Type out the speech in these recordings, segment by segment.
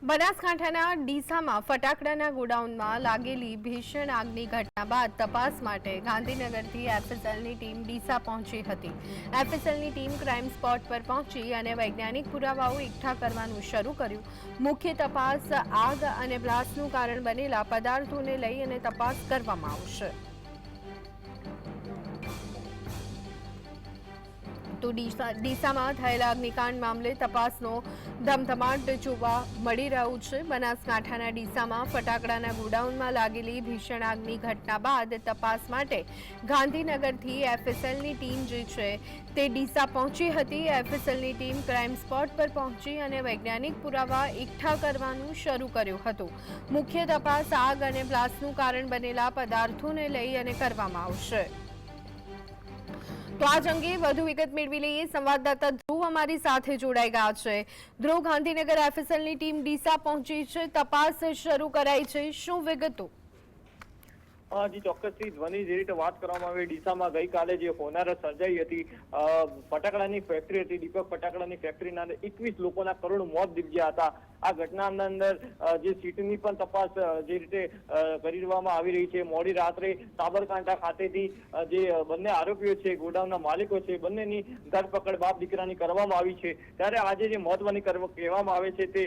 બનાસકાંઠાના ડીસામાં ફટાકડાના ગોડાઉનમાં લાગેલી ભીષણ આગની ઘટના બાદ તપાસ માટે ગાંધીનગરથી એફએસએલની ટીમ ડીસા પહોંચી હતી. એફએસએલની ટીમ ક્રાઇમ સ્પોટ પર પહોંચી અને વૈજ્ઞાનિક પુરાવાઓ એકઠા કરવાનું શરૂ કર્યું. મુખ્ય તપાસ આગ અને બ્લાસ્ટનું કારણ બનેલા પદાર્થોને લઈ અને તપાસ કરવામાં આવશે. તો ડીસા, ડીસામાં થયેલા અગ્નિકાંડ મામલે તપાસનો ધમધમાટ જોવા મળી રહ્યું છે. બનાસકાંઠાના ડીસામાં ફટાકડાના ગોડાઉનમાં લાગેલી ભીષણ આગની ઘટના બાદ તપાસ માટે ગાંધીનગરથી એફએસએલની ટીમ જે છે તે ડીસા પહોંચી હતી. એફએસએલની ટીમ ક્રાઇમ સ્પોટ પર પહોંચી અને વૈજ્ઞાનિક પુરાવા એકઠા કરવાનું શરૂ કર્યું હતું. મુખ્ય તપાસ આગ અને બ્લાસ્ટનું કારણ બનેલા પદાર્થોને લઈ અને કરવામાં આવશે. તો આજ અંગે વધુ વિગત મેળવી લઈએ. સંવાદદાતા ધ્રુવ અમારી સાથે જોડાઈ ગયા છે. ધ્રુવ, ગાંધીનગર એફએસએલની ટીમ ડીસા પહોંચી છે. તપાસ શરૂ કરાઈ છે. શું વિગતો? હાજી ચોક્કસથી ધ્વનિ જે રીતે વાત કરવામાં આવી, ડીસામાં ગઈકાલે જે હોનારત સર્જાઈ હતી ફટાકડાની ફેક્ટરી હતી, દીપક ફટાકડાની ફેક્ટરીના એકવીસ લોકોના કરોડ મોત નીપજ્યા હતા. આ ઘટનાના અંદર જે સીટની પણ તપાસ જે રીતે કરી દેવામાં આવી રહી છે, મોડી રાત્રે સાબરકાંઠા ખાતેથી જે બંને આરોપીઓ છે, ગોડાઉનના માલિકો છે, બંનેની ધરપકડ બાપ દીકરાની કરવામાં આવી છે. ત્યારે આજે જે મહત્વની કહેવામાં આવે છે તે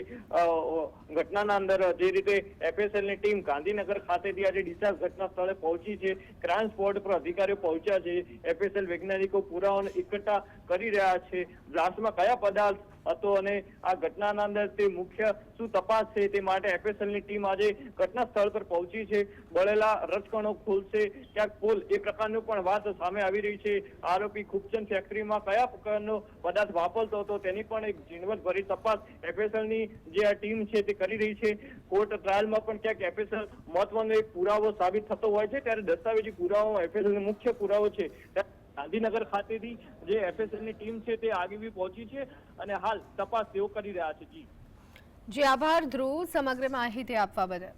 ઘટનાના અંદર જે રીતે એફએસએલની ટીમ ગાંધીનગર ખાતેથી આજે ડીસા ઘટના સ્થળે પહોંચી છે, ક્રાઇમ સ્પોટ પર અધિકારીઓ પહોંચ્યા છે, એફએસએલ વૈજ્ઞાનિકો પુરાવાને એકઠા કરી રહ્યા છે. બ્લાસ્ટમાં કયા પદાર્થ હતો અને આ ઘટનાના અંદર તે મુખ્ય શું તપાસ છે તે માટે એફએસએલની ટીમ આજે ઘટના સ્થળ પર પહોંચી છે. બળેલા રજકણો ખુલશે. ક્યાંક પુલ એ પ્રકારનું પણ વાત સામે આવી રહી છે. આરોપી ખૂબચંદ ફેક્ટરીમાં કયા પ્રકારનો પદાર્થ વાપરતો હતો તેની પણ એક ઝીણવટભરી તપાસ એફએસએલની જે આ ટીમ છે તે કરી રહી છે. કોર્ટ ટ્રાયલમાં પણ ક્યાંક એફએસએલ મહત્વનો એક પુરાવો સાબિત થતો હોય છે. ત્યારે દસ્તાવેજી પુરાવો એફએસએલ મુખ્ય પુરાવો છે. ગાંધીનગર ખાતેથી જે એફએસએલની ટીમ છે તે આગળ પહોંચી છે અને હાલ તપાસ તેઓ કરી રહ્યા છે. જી. જે, આભાર ધ્રુવ. સમગ્ર માહિતી આપવા બદલ.